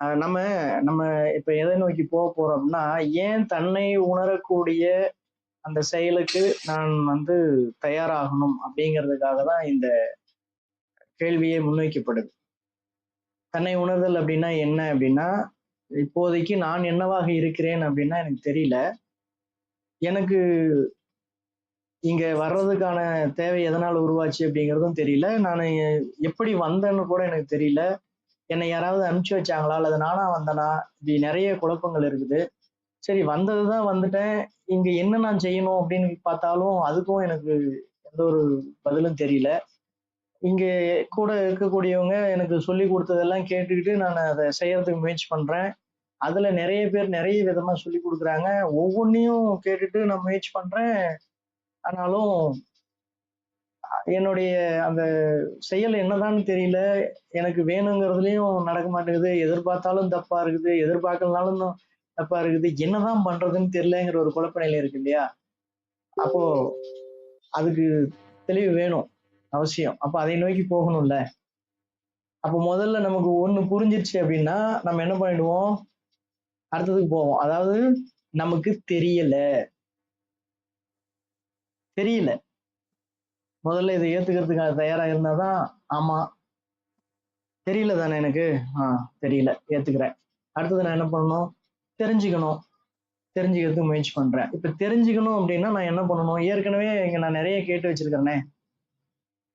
நம்ம நம்ம இப்ப எதை நோக்கி போக போறோம்னா ஏன் தன்னை உணரக்கூடிய அந்த செயலுக்கு நான் வந்து தயாராகணும் அப்படிங்கிறதுக்காக தான் இந்த கேள்வியே முன்வைக்கப்படுது. தன்னை உணர்தல் அப்படின்னா என்ன அப்படின்னா இப்போதைக்கு நான் என்னவாக இருக்கிறேன் அப்படின்னா எனக்கு தெரியல. எனக்கு இங்க வர்றதுக்கான தேவை எதனால் உருவாச்சு அப்படிங்கிறதும் தெரியல. நான் எப்படி வந்தேன்னு கூட எனக்கு தெரியல. என்னை யாராவது அனுப்பிச்சி வச்சாங்களா? அல்லது நானா வந்தனா? இப்படி நிறைய குழப்பங்கள் இருக்குது. சரி வந்தது தான் வந்துட்டேன். இங்க என்ன நான் செய்யணும் அப்படின்னு பார்த்தாலும் அதுக்கும் எனக்கு எந்த ஒரு பதிலும் தெரியல. இங்க கூட இருக்கக்கூடியவங்க எனக்கு சொல்லி கொடுத்ததெல்லாம் கேட்டுக்கிட்டு நான் அதை செய்யறதுக்கு முயற்சி பண்றேன். அதுல நிறைய பேர் நிறைய விதமா சொல்லி கொடுக்குறாங்க. ஒவ்வொன்றையும் கேட்டுட்டு நான் முயற்சி பண்றேன். ஆனாலும் என்னுடைய அந்த செயல் என்னதான்னு தெரியல. எனக்கு வேணுங்கிறதுலையும் நடக்க மாட்டேங்குது. எதிர்பார்த்தாலும் தப்பா இருக்குது. எதிர்பார்க்கலனாலும் தப்பா இருக்குது. என்னதான் பண்றதுன்னு தெரியலங்கிற ஒரு குழப்ப நிலை இருக்கு இல்லையா? அப்போ அதுக்கு தெளிவு வேணும். அவசியம். அப்ப அதை நோக்கி போகணும்ல. அப்போ முதல்ல நமக்கு ஒண்ணு புரிஞ்சிருச்சு அப்படின்னா நம்ம என்ன பண்ணிடுவோம்? அடுத்ததுக்கு போவோம். அதாவது நமக்கு தெரியல. தெரியல. முதல்ல இதை ஏத்துக்கிறதுக்காக தயாரா இருந்தாதான் ஆமா. தெரியல தானே எனக்கு? ஆ தெரியல. ஏத்துக்கிறேன். அடுத்தது நான் என்ன பண்ணணும்? தெரிஞ்சுக்கணும். தெரிஞ்சுக்கிறதுக்கு முயற்சி பண்றேன். இப்ப தெரிஞ்சுக்கணும் அப்படின்னா நான் என்ன பண்ணணும்? ஏற்கனவே இங்க நான் நிறைய கேட்டு வச்சிருக்கிறேனே.